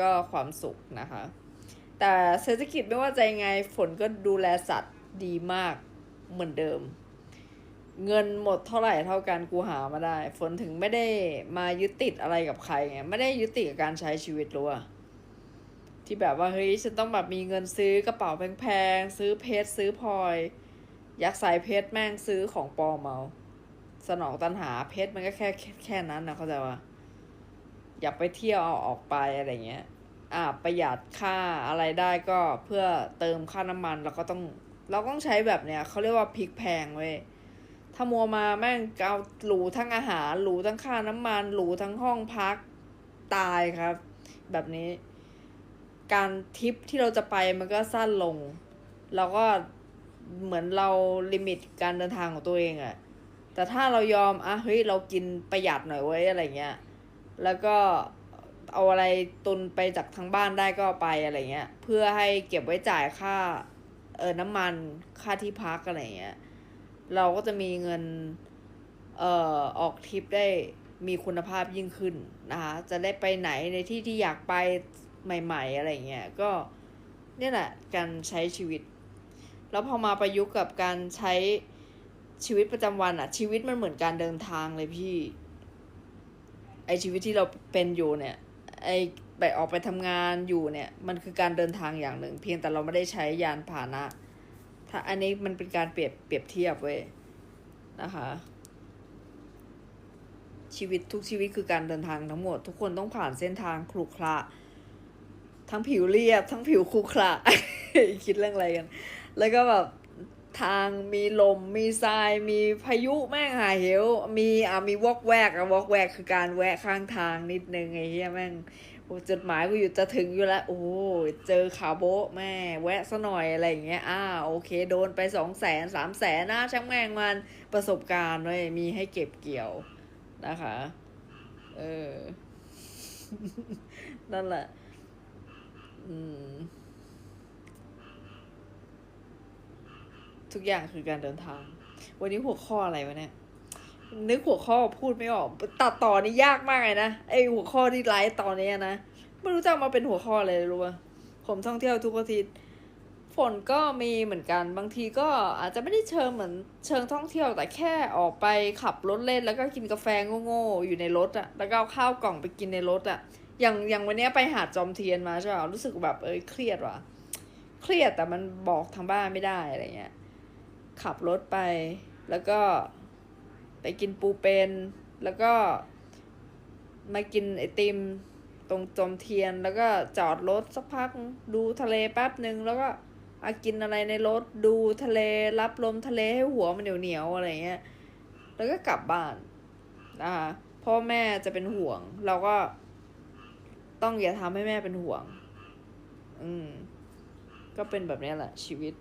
ก็ความสุขนะคะ แต่เศรษฐกิจไม่ว่าจะยังไงฝนก็ดูแลสัตว์ดีมากเหมือนเดิม เงินหมดเท่าไหร่เท่ากันกูหามาได้ ฝนถึงไม่ได้มายึดติดอะไรกับใครไงไม่ได้ยึดติดกับการใช้ชีวิตรู้อะที่แบบว่าเฮ้ยฉันต้องแบบมีเงินซื้อกระเป๋าแพงๆซื้อเพชรซื้อพลอยอยากใส่เพชรแม่งซื้อของปลอมเอาสนองตันหาเพชรมันก็แค่แค่แค่นั้นนะเข้าใจว่า อย่าไปเที่ยวเอาออกไปอะไรเงี้ยอ่าประหยัดค่าอะไรได้ก็เพื่อเติมค่าน้ำมันเราก็ต้องเราต้องใช้แบบเนี้ยเขาเรียกว่าพริกแพงเว้ยถ้ามัวมาแม่งเอาหรูทั้งอาหารหรูทั้งค่าน้ำมันหรูทั้งห้องพักตายครับ แบบนี้ การทริปที่เราจะไปมันก็สั้นลง เราก็เหมือนเราลิมิตการเดินทางของตัวเองอะแต่ถ้าเรายอมอะเฮ้ยเรากินประหยัดหน่อยไว้ยอะไรเงี้ย แล้วก็เอาอะไรตุนไปจากทางบ้านได้ก็ไปอะไรเงี้ย เพื่อให้เก็บไว้จ่ายค่าเออน้ำมันค่าที่พักอะไรเงี้ย เราก็จะมีเงินเอ่อออกทริปได้มีคุณภาพยิ่งขึ้นนะคะจะได้ไปไหนในที่ที่อยากไปใหม่ ๆ อะไรเงี้ยก็เนี่ยแหละการใช้ชีวิต แล้วพอมาประยุกต์กับการใช้ชีวิตประจำวันอะชีวิตมันเหมือนการเดินทางเลยพี่ ไอชีวิตที่เราเป็นอยู่เนี่ยไอไปออกไปทำงานอยู่เนี่ยมันคือการเดินทางอย่างหนึ่ง เพียงแต่เราไม่ได้ใช้ยานพาหนะ ถ้าอันนี้มันเป็นการเปรียบเปรียบเทียบเว้ยนะคะ ชีวิตทุกชีวิตคือการเดินทางทั้งหมด ทุกคนต้องผ่านเส้นทางครุขระทั้งผิวเรียบ ทั้งผิวครุขระคิดเรื่องอะไรกัน แล้วก็แบบ ทางมีลมมีทรายมีพายุแม่งหาเหวมีอะมีวอกแวกอะวอกแวกคือการแวะข้างทางนิดนึงไอ้เหี้ยแม่งโอ้จดหมายกูอยู่จะถึงอยู่แล้ว โอ้เจอขาโบะแม่ แวะซะหน่อยอะไรอย่างเงี้ยอ่าโอเค โดนไปสองแสนสามแสนนะช่างแม่งมันประสบการณ์เว้ยมีให้เก็บเกี่ยวนะคะ เออ นั่นแหละ อืม ทุกอย่างคือการเดินทาง วันนี้หัวข้ออะไรวะเนี่ย นึกหัวข้อพูดไม่ออก ตัดต่อนี่ยากมากเลยนะ ไอหัวข้อที่ไลฟ์ตอนนี้นะ ไม่รู้จะมาเป็นหัวข้ออะไรรู้ป่ะผมท่องเที่ยวทุกอาทิตย์ ฝนก็มีเหมือนกัน บางทีก็อาจจะไม่ได้เชิงเหมือนเชิงท่องเที่ยว แต่แค่ออกไปขับรถเล่น แล้วก็กินกาแฟโง่ๆอยู่ในรถอะแล้วก็เอาข้าวกล่องไปกินในรถอะอย่างอย่างวันนี้ไปหาดจอมเทียนมาใช่ป่ะรู้สึกแบบเอ้ยเครียดว่ะ เครียดแต่มันบอกทางบ้านไม่ได้อะไรเงี้ย ขับรถไป แล้วก็ไปกินปูเป็น แล้วก็มากินไอติมตรงจอมเทียน แล้วก็จอดรถสักพักดูทะเลแป๊บหนึ่งแล้วก็มากินอะไรในรถดูทะเลรับลมทะเลให้หัวมันเหนียวๆอะไรเงี้ย แล้วก็กลับบ้านนะคะพ่อแม่จะเป็นห่วง เราก็ต้องอย่าทำให้แม่เป็นห่วง อืม ก็เป็นแบบนี้แหละชีวิต